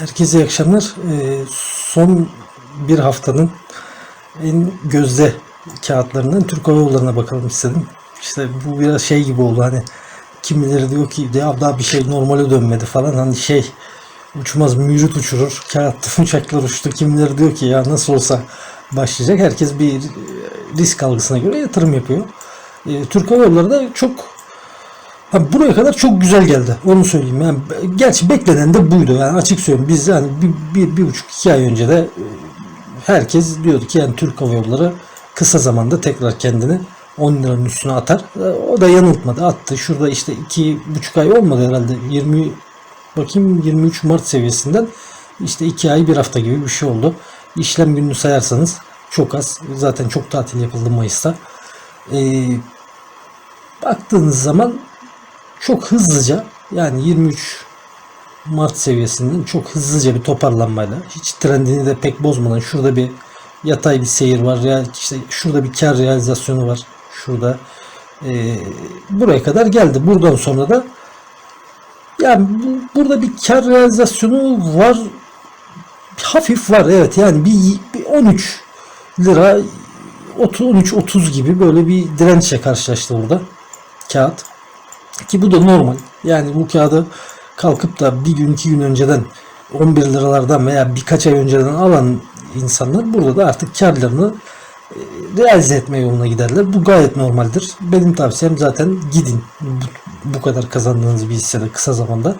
Herkese iyi akşamlar. Ee, son bir haftanın en gözde kağıtlarından Türk Hava Yolları'na bakalım istedim. İşte bu biraz şey gibi oldu hani kimileri diyor ki ya daha bir şey normale dönmedi falan hani şey uçmaz mürit uçurur kağıtta uçaklar uçtu kimileri diyor ki ya nasıl olsa başlayacak herkes bir risk algısına göre yatırım yapıyor. Ee, Türk Hava Yolları da çok Ha, buraya kadar çok güzel geldi. Onu söyleyeyim. Yani, gerçi beklenen de buydu. Yani açık söyleyeyim. Biz yani bir, bir, bir buçuk iki ay önce de e, herkes diyordu ki yani Türk Hava Yolları kısa zamanda tekrar kendini 10 liranın üstüne atar. E, O da yanıltmadı. Attı. Şurada işte iki buçuk ay olmadı herhalde. 20 bakayım 23 Mart seviyesinden işte iki ay bir hafta gibi bir şey oldu. İşlem gününü sayarsanız çok az. Zaten çok tatil yapıldı Mayıs'ta. Ee, baktığınız zaman çok hızlıca yani 23 Mart seviyesinden çok hızlıca bir toparlanmayla hiç trendini de pek bozmadan şurada bir yatay bir seyir var ya işte şurada bir kar realizasyonu var şurada Ee, buraya kadar geldi. Buradan sonra da yani bu, burada bir kar realizasyonu var hafif var evet yani bir, bir 13 lira 13 30 gibi böyle bir dirençle karşılaştı burada kağıt ki bu da normal. Yani bu kağıdı kalkıp da bir gün iki gün önceden 11 liralardan veya birkaç ay önceden alan insanlar burada da artık karlarını e, realize etme yoluna giderler. Bu gayet normaldir. Benim tavsiyem zaten gidin. Bu, kadar kazandığınız bir hissede kısa zamanda.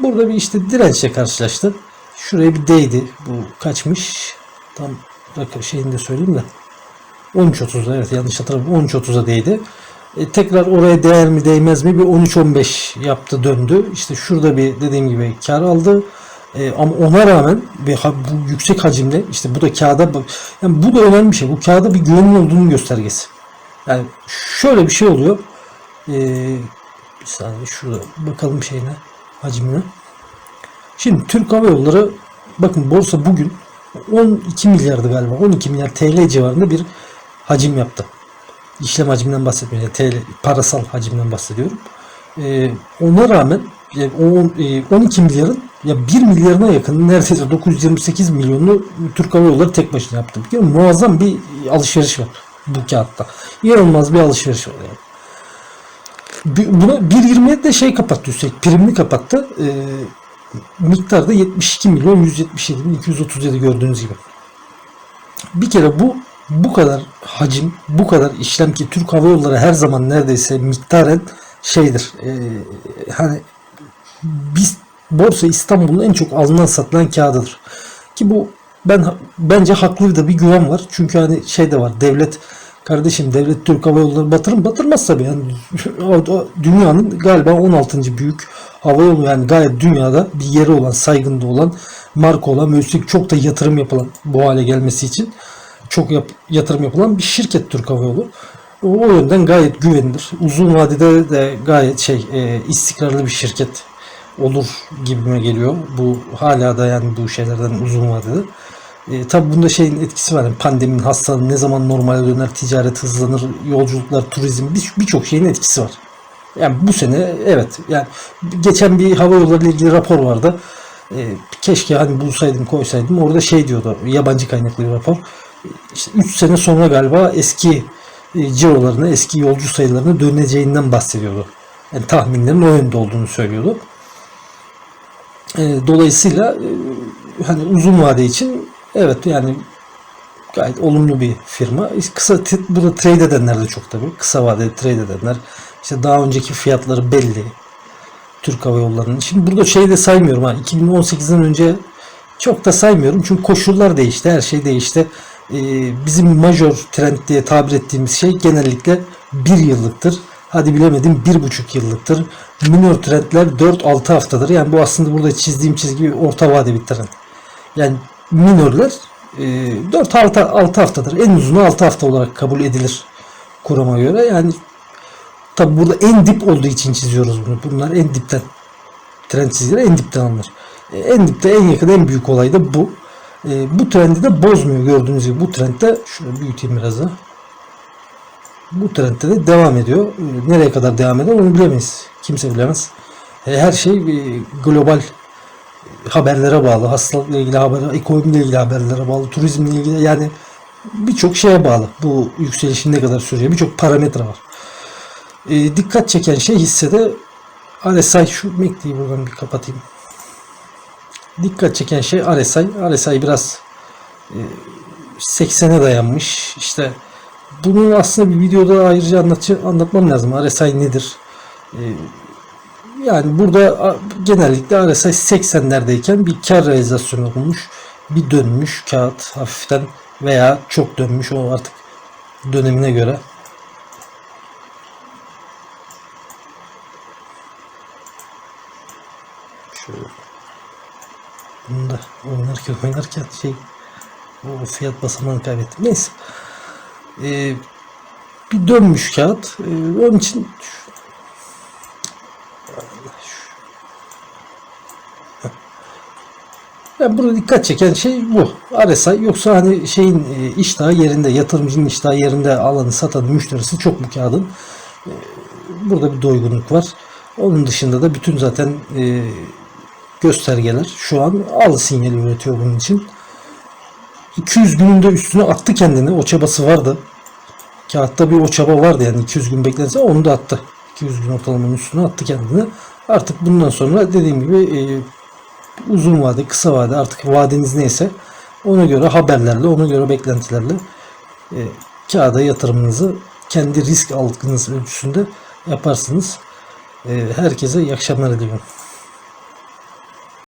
Burada bir işte dirençle karşılaştı. Şuraya bir değdi. Bu kaçmış? Tam rakı şeyini de söyleyeyim de. 13.30'da evet yanlış hatırlamıyorum. 13.30'a değdi. E, tekrar oraya değer mi değmez mi bir 13-15 yaptı döndü. İşte şurada bir dediğim gibi kar aldı. E, ama ona rağmen bir ha- bu yüksek hacimde işte bu da kağıda yani bu da önemli bir şey. Bu kağıda bir güvenin olduğunun göstergesi. Yani şöyle bir şey oluyor. E, bir saniye şurada bakalım şeyine hacmine. Şimdi Türk Hava Yolları bakın borsa bugün 12 milyardı galiba 12 milyar TL civarında bir hacim yaptı işlem hacminden bahsetmiyorum. Yani TL, parasal hacimden bahsediyorum. Ee, ona rağmen yani o, e, 12 milyarın ya 1 milyarına yakın neredeyse 928 milyonunu Türk Hava Yolları tek başına yaptı. Kere muazzam bir alışveriş var bu kağıtta. İnanılmaz bir alışveriş var yani. Buna 1.27 de şey kapattı üstelik primini kapattı. Ee, miktarda 72 milyon 177 bin 237 gördüğünüz gibi. Bir kere bu bu kadar hacim, bu kadar işlem ki Türk Hava Yolları her zaman neredeyse miktaren şeydir. e, hani biz Borsa İstanbul'un en çok alınan satılan kağıdıdır. Ki bu ben bence haklı da bir güven var. Çünkü hani şey de var. Devlet kardeşim devlet Türk Hava Yolları batırır? Batırmaz tabii. Yani dünyanın galiba 16. büyük hava yolu yani gayet dünyada bir yeri olan, saygında olan, marka olan, ve çok da yatırım yapılan bu hale gelmesi için çok yap- yatırım yapılan bir şirket Türk Hava Yolu. O, yönden gayet güvenilir. Uzun vadede de gayet şey e, istikrarlı bir şirket olur gibime geliyor. Bu hala da yani bu şeylerden uzun vadede. E, tabi bunda şeyin etkisi var. Yani pandeminin, hastalığın ne zaman normale döner, ticaret hızlanır, yolculuklar, turizm bir- birçok şeyin etkisi var. Yani bu sene evet yani geçen bir hava yolları ilgili rapor vardı. E, keşke hani bulsaydım koysaydım. Orada şey diyordu yabancı kaynaklı bir rapor. İşte 3 sene sonra galiba eski e, cirolarına, eski yolcu sayılarına döneceğinden bahsediyordu. Yani tahminlerin o yönde olduğunu söylüyordu. E, dolayısıyla e, hani uzun vade için evet yani gayet olumlu bir firma. Kısa t- burada trade edenler de çok tabii. Kısa vadede trade edenler. İşte daha önceki fiyatları belli. Türk Hava Yolları'nın. Şimdi burada şey de saymıyorum ha. 2018'den önce çok da saymıyorum. Çünkü koşullar değişti. Her şey değişti. Ee, bizim major trend diye tabir ettiğimiz şey genellikle bir yıllıktır. Hadi bilemedim bir buçuk yıllıktır. Minor trendler 4-6 haftadır. Yani bu aslında burada çizdiğim çizgi orta vade bir trend. Yani minörler e, 4-6 haftadır. En uzunu 6 hafta olarak kabul edilir kurama göre. Yani tabi burada en dip olduğu için çiziyoruz bunu. Bunlar en dipten trend çizgileri en dipten alınır. E, en dipte en yakın en büyük olay da bu. E, bu trendi de bozmuyor gördüğünüz gibi. Bu trendde şöyle büyüteyim biraz da. Bu trendde de devam ediyor. E, nereye kadar devam eder onu bilemeyiz. Kimse bilemez. E, her şey e, global haberlere bağlı, hastalıkla ilgili haber, ekonomiyle ilgili haberlere bağlı, turizmle ilgili yani birçok şeye bağlı. Bu yükselişin ne kadar süreceği birçok parametre var. E, dikkat çeken şey hissede RSI şu MACD'yi buradan bir kapatayım. Dikkat çeken şey RSI. RSI biraz e, 80'e dayanmış. İşte bunu aslında bir videoda ayrıca anlatı, anlatmam lazım. RSI nedir? E, yani burada genellikle RSI 80'lerdeyken bir kar realizasyonu olmuş. Bir dönmüş kağıt hafiften veya çok dönmüş o artık dönemine göre. Şöyle. Bunu oynarken oynarken şey o fiyat basamağını kaybettim. Neyse. Ee, bir dönmüş kağıt. Ee, onun için yani burada dikkat çeken şey bu. RSI yoksa hani şeyin e, iştahı yerinde, yatırımcının iştahı yerinde alanı satan müşterisi çok mu kağıdın? Ee, burada bir doygunluk var. Onun dışında da bütün zaten e, göstergeler şu an al sinyali üretiyor bunun için. 200 günün de üstüne attı kendini. O çabası vardı. Kağıtta bir o çaba vardı yani 200 gün beklense onu da attı. 200 gün ortalamanın üstüne attı kendini. Artık bundan sonra dediğim gibi e, uzun vade, kısa vade artık vadeniz neyse ona göre haberlerle, ona göre beklentilerle e, kağıda yatırımınızı kendi risk algınız ölçüsünde yaparsınız. E, herkese iyi akşamlar diliyorum.